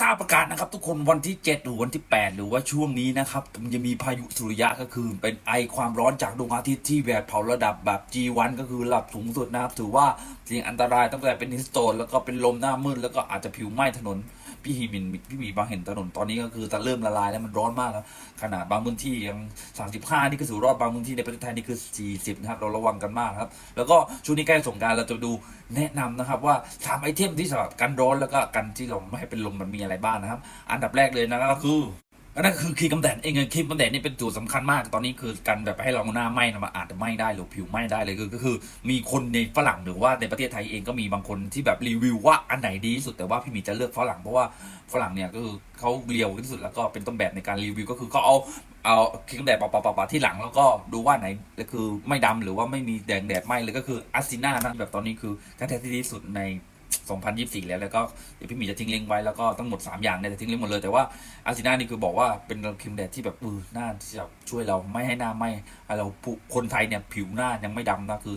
ทราบประกาศนะครับทุกคนวันที่ 7 หรือวันที่ 8 หรือว่าช่วงนี้นะครับมันจะมีพายุสุริยะก็คือเป็นไอความร้อนจากดวงอาทิตย์ที่แบบเผาระดับแบบ G1 ก็คือระดับสูงสุดนะครับ ถือว่าเสี่ยงอันตรายตั้งแต่เป็นฮิสโตนแล้วก็เป็นลมหน้ามืดแล้วก็อาจจะผิวไหม้ถนน พี่ฮีมินพี่หมีบางเห็นถนนตอนนี้ก็คือจะเริ่มละลายแล้วมันร้อนมากแล้วขนาดบางพื้นที่ยัง 35 นี่ก็ถือรอดบางพื้นที่ในประเทศไทยนี่คือ 40 นะครับ เราระวังกันมากครับ แล้วก็ช่วงนี้ใกล้สงการเราจะดูแนะนำนะครับว่าสามไอเทมที่สำหรับกันร้อนแล้วก็กันที่เราไม่ให้เป็นลมมันมีอะไรบ้างนะครับ อันดับแรกเลยนะครับก็คือ นนั้นคือครีมกันแดดเองครีมกันแดดนี่เป็นจุดสำคัญมาก ตอนนี้คือกันแบบให้เราหน้าไหม้นะมันอาจจะไหม้ได้หรือผิวไหม้ได้เลยคือก็คือ มีคนในฝรั่งหรือว่าในประเทศไทยเองก็มีบางคนที่แบบรีวิวว่าอันไหนดีที่สุดแต่ว่าพี่หมีจะเลือกฝรั่งเพราะว่าฝรั่งเนี่ยก็คือเขาเรียวที่สุดแล้วก็เป็นต้นแบบในการรีวิวก็คือเขาเอาเอาครีมกันแดดปะๆๆที่หลังแล้วก็ดูว่าไหนก็คือไม่ดำหรือว่าไม่มีแดงแดดไหม้เลยก็คืออาซิน่านะแบบตอนนี้คือกันแดดที่ดีที่สุดใน 2024 แล้วแล้วก็เดี๋ยวพี่หมีจะทิ้งลิงก์ไว้แล้วก็ทั้งหมด 3 อย่างเนี่ยจะทิ้งลิงก์หมดเลยแต่ว่าอาซิน่านี่คือบอกว่าเป็นครีมแดดที่แบบเออหน้าจะช่วยเราไม่ให้หน้าไหม้เราคนไทยเนี่ยผิวหน้ายังไม่ดำนะคือ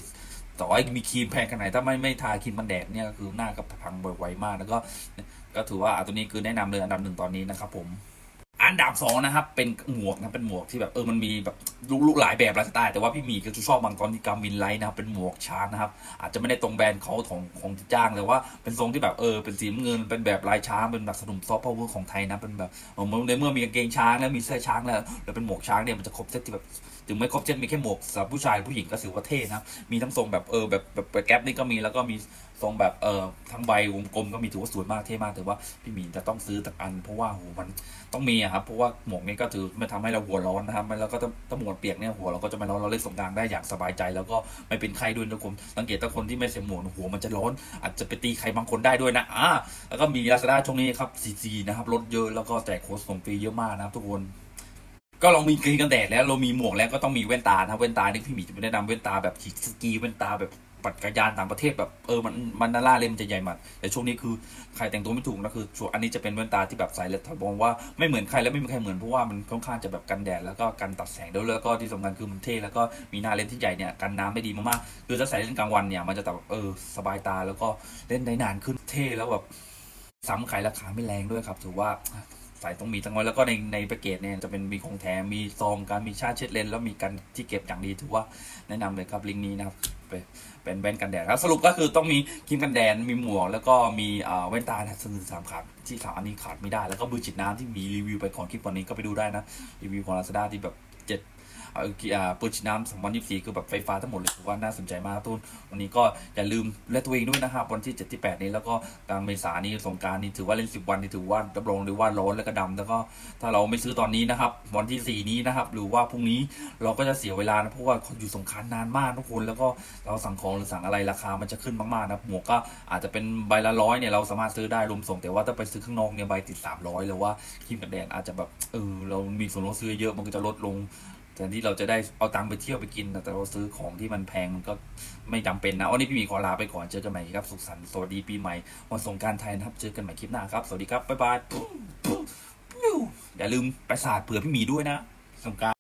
ต่อให้มีครีมแพงขนาดไหนถ้าไม่ไม่ทาครีมกันแดดเนี่ยก็คือหน้าก็พังไวๆมากแล้วก็ก็ถือว่าอะตัวนี้คือแนะนำเลยอันดับหนึ่งตอนนี้นะครับผม อันดับสองนะครับ เป็นหมวกนะเป็นหมวกที่แบบเออมันมีแบบลุกหลายแบบหลายสไตล์แต่ว่าพี่มีก็จะชอบบางตอนที่กามินไลท์นะครับเป็นหมวกช้างนะครับ อาจจะไม่ได้ตรงแบรนด์เขาของของที่จ้างแต่ว่าเป็นทรงที่แบบเออเป็นสีเงินเป็นแบบลายช้างเป็นแบบสนุมซอฟต์พาวเวอร์ของไทยนะเป็นแบบเออในเมื่อมีกางเกงช้างแล้วมีเสื้อช้างแล้วแล้วเป็นหมวกช้างเนี่ยมันจะครบเซตที่แบบ ถึงไม่ครบเซตมีแค่หมวกสำหรับผู้ชายผู้หญิงก็ถือว่าเท่นะมีทั้งทรงแบบเออแบบแบบแบบแก๊ปนี่ก็มีแล้วก็มีทรงแบบเออทั้งใบวงกลมก็มีถือว่าสวยมากเท่มากแต่ว่าพี่หมีจะต้องซื้อตักอัน เพราะว่าโหมันต้องมีอะครับเพราะว่าหมวกนี้ก็ถือไม่ทำให้เราหัวร้อนนะครับแล้วก็ถ้าถ้าหมวกเปียกเนี่ยหัวเราก็จะไม่ร้อนเราเล่นสงกรารได้อย่างสบายใจ แล้วก็ไม่เป็นไข้ด้วยทุกคนสังเกตถ้าคนที่ไม่ใส่หมวกหัวมันจะร้อนอาจจะไปตีใครบางคนได้ด้วยนะอ่าแล้วก็มีลาซาด้าช่วงนี้ครับซีซีนะครับลดเยอะแล้วก็แจกโค้ดส่งฟรีเยอะมากนะครับทุกคน ก็เรามีครีมกันแดดแล้วเรามีหมวกแล้วก็ต้องมีแว่นตานะครับแว่นตานี่พี่หมีจะไม่แนะนำแว่นตาแบบขี่สกีแว่นตาแบบปัดจักรยานต่างประเทศแบบเออมันมันน่าล่าเล่มนจะใหญ่มากแต่ช่วงนี้คือใครแต่งตัวไม่ถูกนะคือช่วงอันนี้จะเป็นแว่นตาที่แบบใส่แล้วถ้ามองว่าไม่เหมือนใครและไม่มีใครเหมือนเพราะว่ามันค่อนข้างจะแบบกันแดดแล้วก็กันตัดแสงด้วยแล้วก็ที่สำคัญคือมันเท่แล้วก็มีหน้าเลนที่ใหญ่เนี่ยกันน้ำไม่ดีมากๆคือถ้าใส่เล่นกลางวันเนี่ยมันจะแบบเออสบายตาแล้วก็เล่นได้นานขึ้นเท่แล้วแบบซ้ำขายราคาไม่แรงด้วยครับถือว่า สายต้องมีทั้งไว้แล้วก็ในในแพ็กเกจเนี่ยจะเป็นมีของแถมมีซองการมีชาเช็ดเลนแล้วมีกันที่เก็บอย่างดีถือว่าแนะนำเลยครับลิงก์นี้นะครับเป็นเป็นแว่นกันแดดแล้วสรุปก็คือต้องมีครีมกันแดดมีหมวกแล้วก็มีอ่าแว่นตานะซึ่งสามขาดที่สามอันนี้ขาดไม่ได้แล้วก็บือจิตน้ำที่มีรีวิวไปก่อนคลิปวันนี้ก็ไปดูได้นะรีวิวของลาซาด้าที่แบบ ปืนฉีดน้ำสองพันยี่สิบสี่คือแบบไฟฟ้าทั้งหมดเลยถือว่าน่าสนใจมากทุนวันนี้ก็อย่าลืมและตัวเองด้วยนะครับวันที่เจ็ดที่แปดนี้แล้วก็กลางเมษายนนี้สงการนี่ถือว่าเล่นสิบวันนี่ถือว่ารับรองเลยว่าร้อนและก็ดำแล้วก็ถ้าเราไม่ซื้อตอนนี้นะครับ วันที่สี่นี้นะครับหรือว่าพรุ่งนี้เราก็จะเสียเวลานะเพราะว่าคนอยู่สงการนานมากทุกคนแล้วก็เราสั่งของหรือสั่งอะไรราคามันจะขึ้นมากๆนะหมวกก็อาจจะเป็นใบละร้อยเนี่ยเราสามารถซื้อได้รวมส่งแต่ว่าถ้าไปซื้อข้างนอกเนี่ยใบติดสามร้อยหรือว่าครีมกันแดดอาจจะแบบเออเรามีส่วนลดซื้อเยอะมันก็จะลดลง แทนที่เราจะได้เอาตังค์ไปเที่ยวไปกิน แต่เราซื้อของที่มันแพงมันก็ไม่จำเป็นนะอ๋อนี้พี่หมีขอลาไปก่อนเจอกันใหม่ครับ สุขสันต์สวัสดีปีใหม่วันสงการไทยนะครับ เจอกันใหม่คลิปหน้าครับ สวัสดีครับ บ๊ายบายอย่าลืมไปสาดเผื่อพี่หมีด้วยนะสงการ